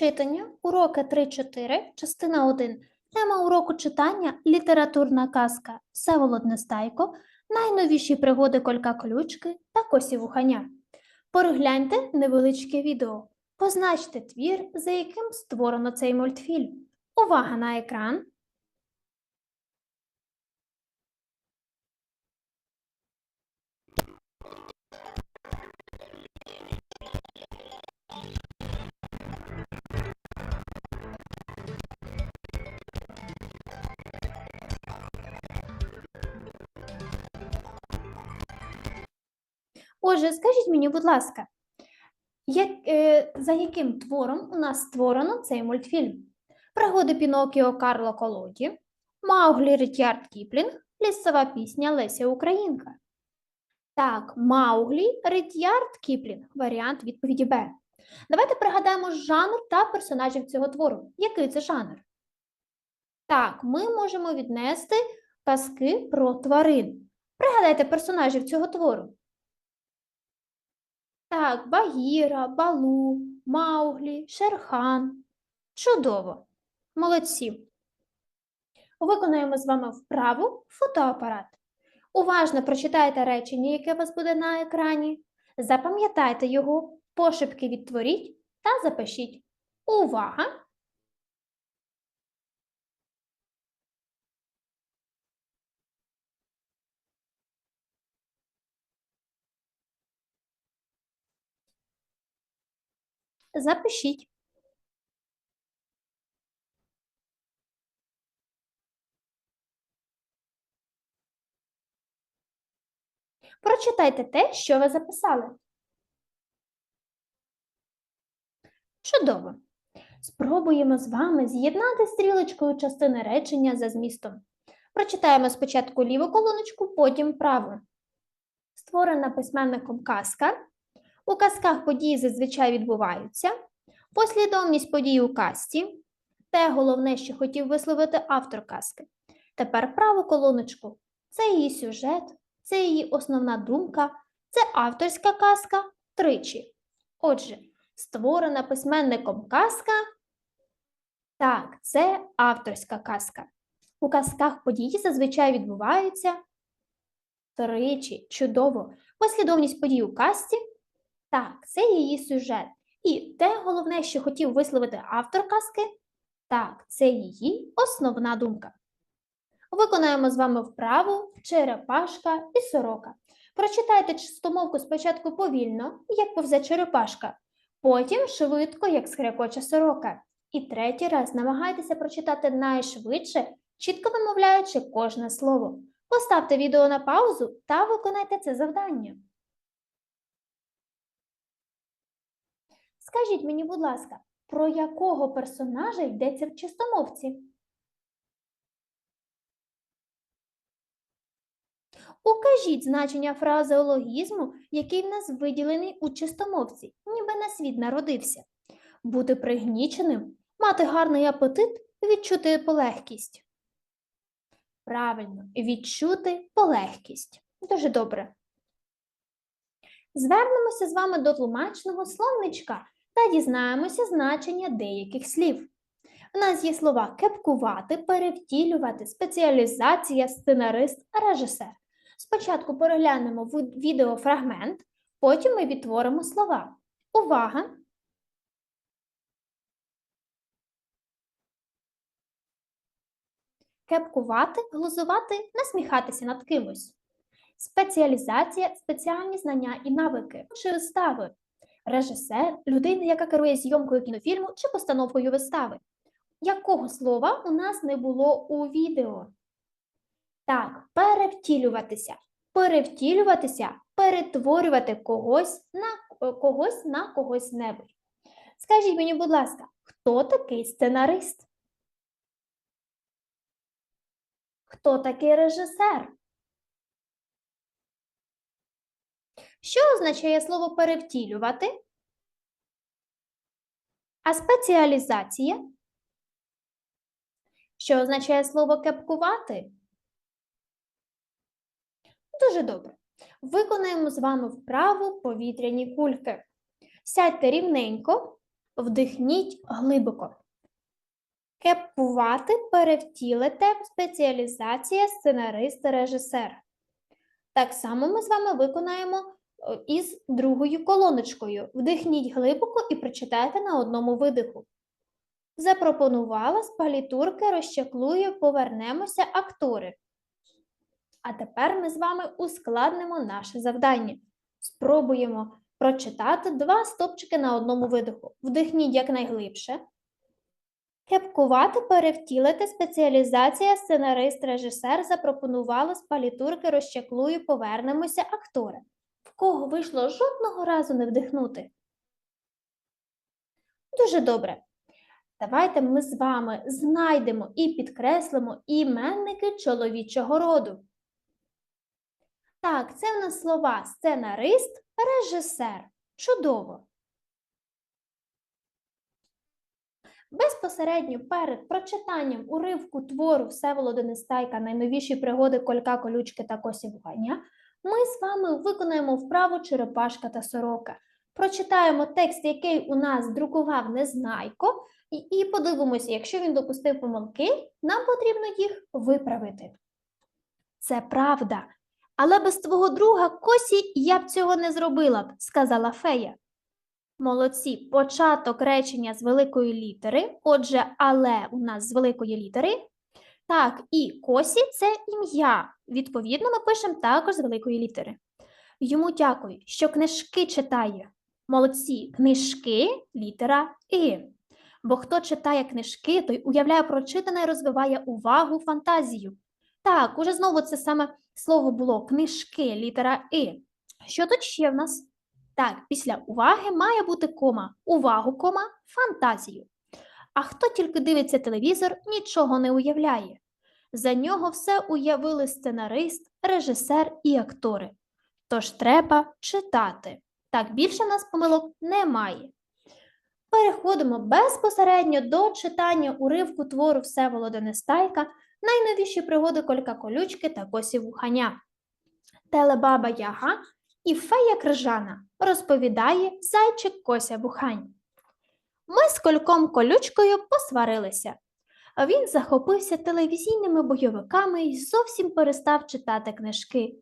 Читання, уроки 3-4, частина 1. Тема уроку читання літературна казка Всеволод Нестайко, найновіші пригоди Колька Колючки та Косі Вуханя. Перегляньте невеличке відео. Позначте твір, за яким створено цей мультфільм. Увага на екран. Отже, скажіть мені, будь ласка, як, е, за яким твором у нас створено цей мультфільм? Пригоди Пінокіо Карло Колоді, Мауглі Рітярд Кіплінг, Лісова пісня Леся Українка. Так, Мауглі Рітярд Кіплінг. Варіант відповіді Б. Давайте пригадаємо жанр та персонажів цього твору. Який це жанр? Так, ми можемо віднести казки про тварин. Пригадайте персонажів цього твору. Так, Багіра, Балу, Мауглі, Шерхан. Чудово. Молодці. Виконуємо з вами вправу фотоапарат. Уважно прочитайте речення, яке у вас буде на екрані. Запам'ятайте його, пошепки відтворіть та запишіть. Увага! Запишіть. Прочитайте те, що ви записали. Чудово. Спробуємо з вами з'єднати стрілочкою частини речення за змістом. Прочитаємо спочатку ліву колоночку, потім праву. Створена письменником казка. У казках події зазвичай відбуваються. Послідовність подій у казці. Те головне, що хотів висловити автор казки. Тепер праву колоночку. Це її сюжет, це її основна думка, це авторська казка тричі. Отже, створена письменником казка. Так, це авторська казка. У казках події зазвичай відбуваються тричі. Чудово. Послідовність подій у казці. Так, це її сюжет. І те головне, що хотів висловити автор казки. Так, це її основна думка. Виконаємо з вами вправу черепашка і сорока. Прочитайте чистомовку спочатку повільно, як повзе черепашка, потім швидко, як скрекоче сорока. І третій раз намагайтеся прочитати найшвидше, чітко вимовляючи кожне слово. Поставте відео на паузу та виконайте це завдання. Скажіть мені, будь ласка, про якого персонажа йдеться в чистомовці? Укажіть значення фразеологізму, який в нас виділений у чистомовці, ніби на світ народився. Бути пригніченим, мати гарний апетит, відчути полегкість. Правильно, відчути полегкість. Дуже добре. Звернемося з вами до тлумачного словничка та дізнаємося значення деяких слів. У нас є слова кепкувати, перевтілювати, спеціалізація, сценарист, режисер. Спочатку переглянемо відеофрагмент, потім ми відтворимо слова. Увага! Кепкувати, глузувати, насміхатися над кимось. Спеціалізація, спеціальні знання і навики вистави. Режисер людина, яка керує зйомкою кінофільму чи постановкою вистави. Якого слова у нас не було у відео? Так, перевтілюватися. Перевтілюватися, перетворювати когось на когось на когось небудь. Скажіть мені, будь ласка, хто такий сценарист? Хто такий режисер? Що означає слово перевтілювати? А спеціалізація? Що означає слово кепкувати? Дуже добре. Виконаємо з вами вправу повітряні кульки. Сядьте рівненько, Вдихніть глибоко. Кепувати, перевтілити, спеціалізація, сценарист, режисер. Так само ми з вами виконаємо із другою колоночкою. Вдихніть глибоко і прочитайте на одному видиху. Запропонувала з палітурки, розчаклує, повернемося актори. А тепер ми з вами ускладнимо наше завдання. Спробуємо прочитати два стопчики на одному видиху. Вдихніть якнайглибше. Кепкувати, перевтілити, спеціалізація, сценарист, режисер запропонували з палітурки, розчаклує, повернемося актори. В кого вийшло жодного разу не вдихнути? Дуже добре. Давайте ми з вами знайдемо і підкреслимо іменники чоловічого роду. Так, це в нас слова сценарист, режисер. Чудово. Безпосередньо перед прочитанням уривку твору Всеволода Нестайка найновіші пригоди Колька, Колючки та Косівганя ми з вами виконаємо вправу Черепашка та Сорока. Прочитаємо текст, який у нас друкував Незнайко, і, подивимося, якщо він допустив помилки, нам потрібно їх виправити. Це правда. Але без твого друга Косі я б цього не зробила б, сказала фея. Молодці, початок речення з великої літери. Отже, але у нас з великої літери. Так, і Косі це ім'я. Відповідно, ми пишемо також з великої літери. Йому дякую, що книжки читає. Молодці, книжки, літера І. Бо хто читає книжки, той уявляє прочитане і розвиває увагу, фантазію. Так, уже знову це саме слово було книжки, літера І. Що тут ще в нас? Так, після уваги має бути кома. Увагу, кома, фантазію. А хто тільки дивиться телевізор, нічого не уявляє. За нього все уявили сценарист, режисер і актори. Тож треба читати. Так, більше в нас помилок немає. Переходимо безпосередньо до читання уривку твору Всеволода Нестайка найновіші пригоди Колька Колючки та Косі Вуханя. Телебаба Яга і фея крижана розповідає зайчик Кося Вухань. Ми з кольком колючкою посварилися. Він захопився телевізійними бойовиками і зовсім перестав читати книжки.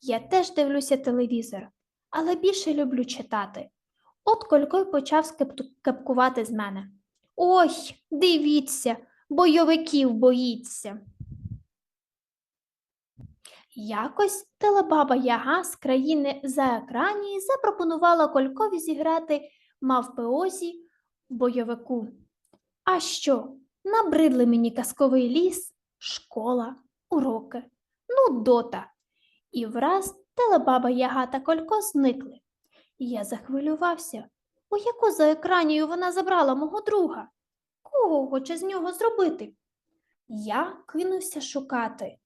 Я теж дивлюся телевізор, але більше люблю читати. От Колько й почав кепкувати з мене. Ой, дивіться, бойовиків боїться. Якось телебаба Яга з країни Заекранії запропонувала Колькові зіграти мавпеозі бойовику. А що? Набридли мені казковий ліс, школа, уроки, ну, дота. І враз телебаба Яга та Колько зникли. Я захвилювався. У яку заекранію вона забрала мого друга? Кого хоче з нього зробити? Я кинувся шукати.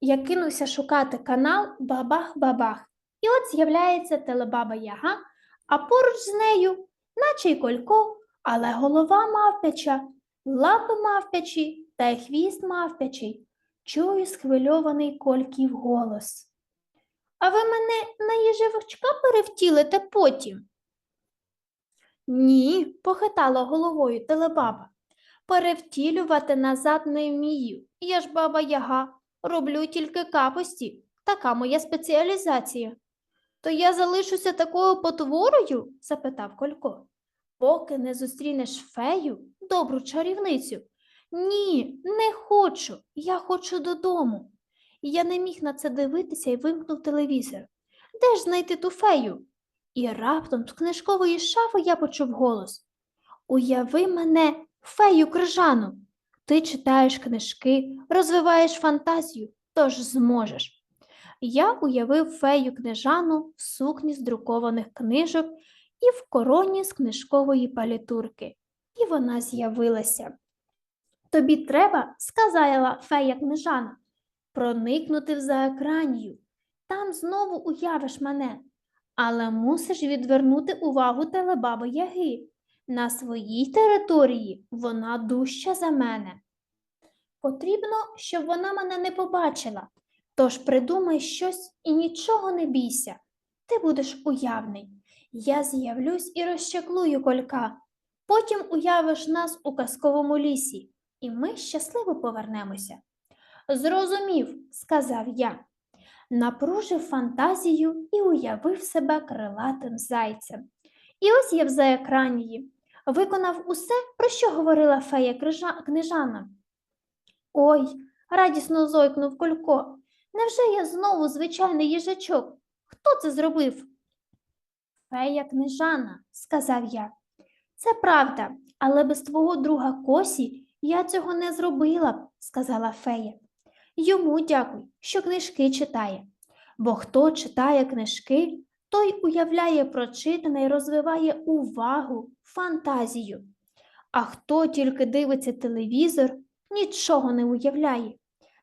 Я кинувся шукати канал Бабах-Бабах. І от з'являється телебаба Яга, а поруч з нею, наче й колько, але голова мавпяча, лапи мавпячі та й хвіст мавпячий. Чую схвильований кольків голос. А ви мене на їжевичка перевтілите потім? Ні, похитала головою телебаба. Перевтілювати назад не вмію. Я ж баба Яга, роблю тільки капості. Така моя спеціалізація. То я залишуся такою потворою? запитав Колько. Поки не зустрінеш фею, добру чарівницю. Ні, не хочу. Я хочу додому. Я не міг на це дивитися і вимкнув телевізор. Де ж знайти ту фею? І раптом з книжкової шафи я почув голос Уяви мене, фею крижану. Ти читаєш книжки, розвиваєш фантазію, тож зможеш. Я уявив фею книжану в сукні з друкованих книжок і в короні з книжкової палітурки. І вона з'явилася. Тобі треба, сказала фея книжана, проникнути в заекранію. Там знову уявиш мене, але мусиш відвернути увагу телебаби Яги. На своїй території вона дужча за мене. Потрібно, щоб вона мене не побачила. Тож придумай щось і нічого не бійся. Ти будеш уявний. Я з'явлюсь і розчаклую колька. Потім уявиш нас у казковому лісі, і ми щасливо повернемося. Зрозумів, сказав я, напружив фантазію і уявив себе крилатим зайцем. І ось я в заекранії, виконав усе, про що говорила фея книжана. Ой, радісно зойкнув Колько. Невже я знову звичайний їжачок? Хто це зробив? Фея книжана, сказав я. Це правда, але без твого друга Косі я цього не зробила б, сказала фея. Йому дякуй, що книжки читає. Бо хто читає книжки, той уявляє прочитане і розвиває увагу, фантазію. А хто тільки дивиться телевізор, нічого не уявляє.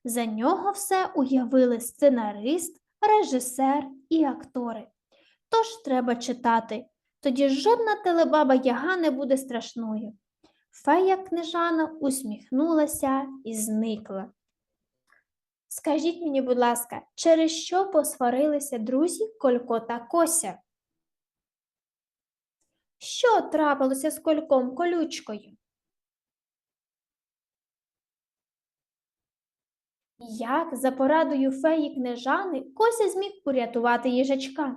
За нього все уявили сценарист, режисер і актори. Тож треба читати, тоді жодна телебаба яга не буде страшною. Фея книжана усміхнулася і зникла. Скажіть мені, будь ласка, через що посварилися друзі Колько та Кося? Що трапилося з кольком колючкою? Як за порадою феї книжани Кося зміг порятувати їжачка?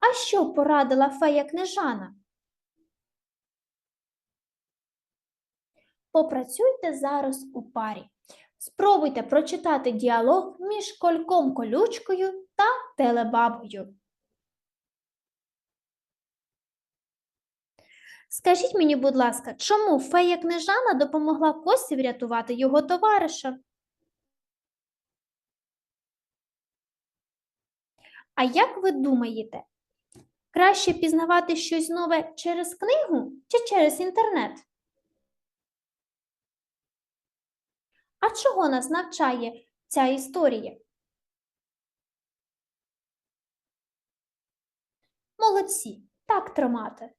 А що порадила фея книжана? Попрацюйте зараз у парі. Спробуйте прочитати діалог між кольком колючкою та телебабою. Скажіть мені, будь ласка, чому фея книжана допомогла Косі врятувати його товариша? А як ви думаєте, краще пізнавати щось нове через книгу чи через інтернет? А чого нас навчає ця історія? Молодці, так тримати.